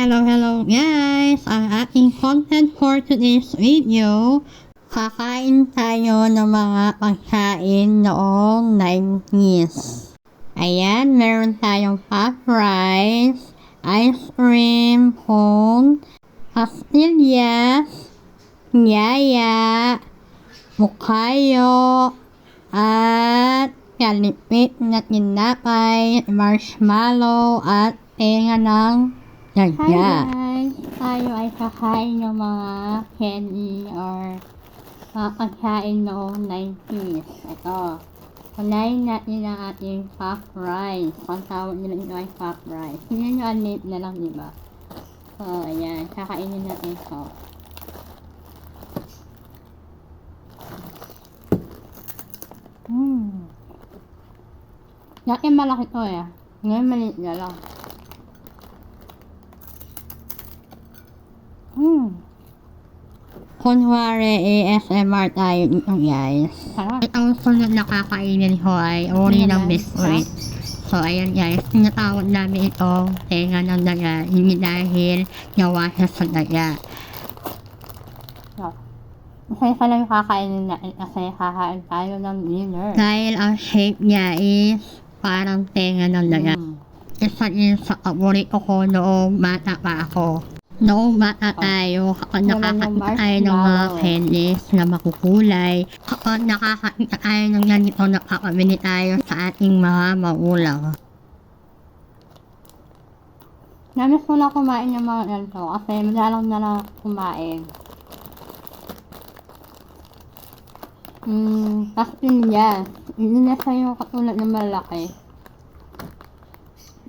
Hello, hello guys! Ang ating content for today's video, kakain tayo ng mga pagkain noong 90s. Ayan, meron tayong pop rice, ice cream, cone, pastillas, yaya, bukayo, at kalipit na tinapay, marshmallow, at tenga ng Hi Nagya. guys! Tayo ay kakain ng mga candy or mga pagkain noong 90s. Ito. Kunain natin ang ating pop rice. Ang tawag nila ito ay pop rice. Hindi nyo name na lang, di ba? So, ayan. Kakainin natin ito. Hmm. Dati malaki to eh. Ngayon maliit na lang. Hmm. Kunwari, ASMR tayo dito guys. Sarap. Ang sunod na kakainin ko ay uri ng guys. biscuit. So, ayan guys, tinatawag namin ito tenga ng daga, hindi dahil gawa siya sa daga. So, Masaya pala yung kakainin natin kasi kakain tayo ng dinner. Dahil ang shape niya is parang tenga ng daga. Mm. Isa din sa paborito ko noong bata pa ako. Noong bata tayo, kapag Wala ng nakakita tayo ng mga candies na makukulay, kapag nakakita tayo ng ganito, nakakabili tayo sa ating mga magulang. Namiss ko na kumain ng mga ganito kasi madalang na lang kumain. Hmm, pastillas. Hindi na sa'yo katulad ng malaki.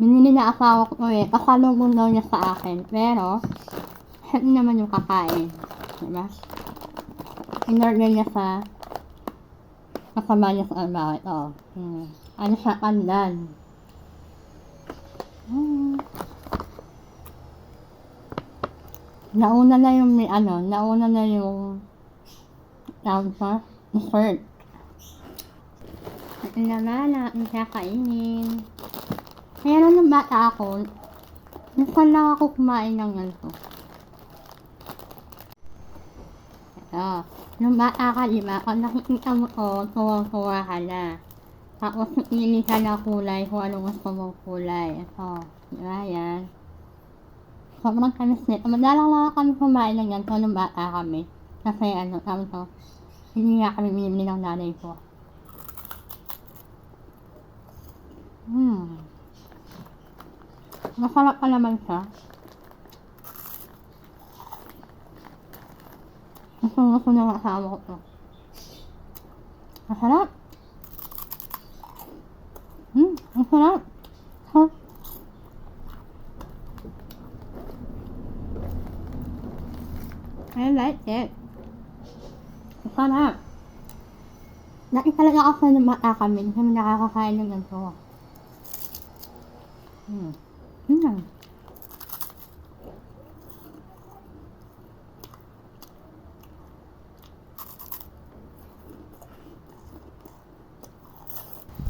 Binili na asawa ko eh. Pasalubong daw niya sa akin. Pero, hindi naman yung kakain. Diba? In-order niya sa kasama niya sa albaw. Ito. Hmm. Ano siya? Pandan. Hmm. Nauna na yung may ano, nauna na yung tawag sa dessert. Ito naman ang aking kakainin. Kaya nung bata ako, minsan lang ako kumain ng ganito. Ito. Nung bata ka, di ba? Pag nakikita mo to, tuwang-tuwa ka na. Tapos, pili ka ng kulay kung anong gusto mong kulay. Ito. Di ba? Yan. Sobrang tamis nito. Madalang lang kami kumain ng ganito nung bata kami. Kasi ano, tawag to, hindi nga kami binibili ng nanay ko. Hmm. Masarap pa naman siya. Gusto gusto ng asawa ko to. Masarap. Hmm, masarap. Huh? I like it. Masarap. Dati talaga ako sa mata kami, kami nakakakain ng ganito. Hmm. Hmm.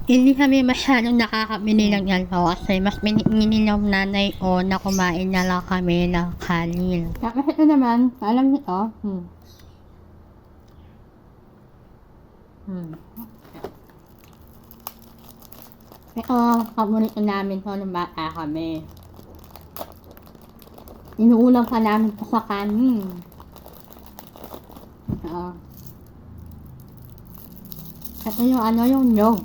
Hindi kami masyadong nakakabili ng ganito kasi mas ng nanay ko na kumain na lang kami ng kanin. Tapos ito naman, alam niyo to? Hmm. Hmm. Ito, paborito namin to nung bata kami. Inuulam pa namin to sa kanin. Ito. Ito yung ano, yung nyog.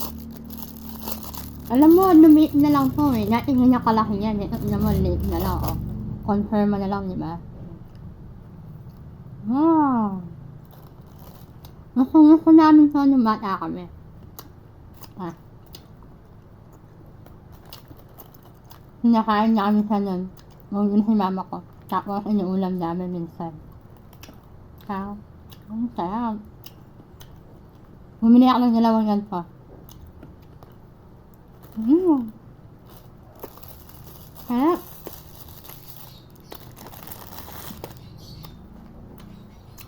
Alam mo, lumiit na lang to eh. Dati nga kalaki yan. Ito naman, liit na lang, oh. Confirm na lang, di ba? Wow. Gusto gusto namin to nung bata kami. Ah. Sinakain na kami sa nun. Yun si mama ko. Tapos inuulam namin minsan. Sarap. Ang sarap. Bumili ako ng dalawang ganito. Mmm. Sarap.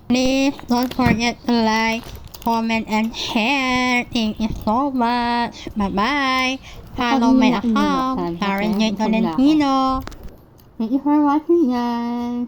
Please don't forget to like, comment, and share. Thank you so much. Bye-bye. Follow my account, Karen? J. Thank you for watching guys.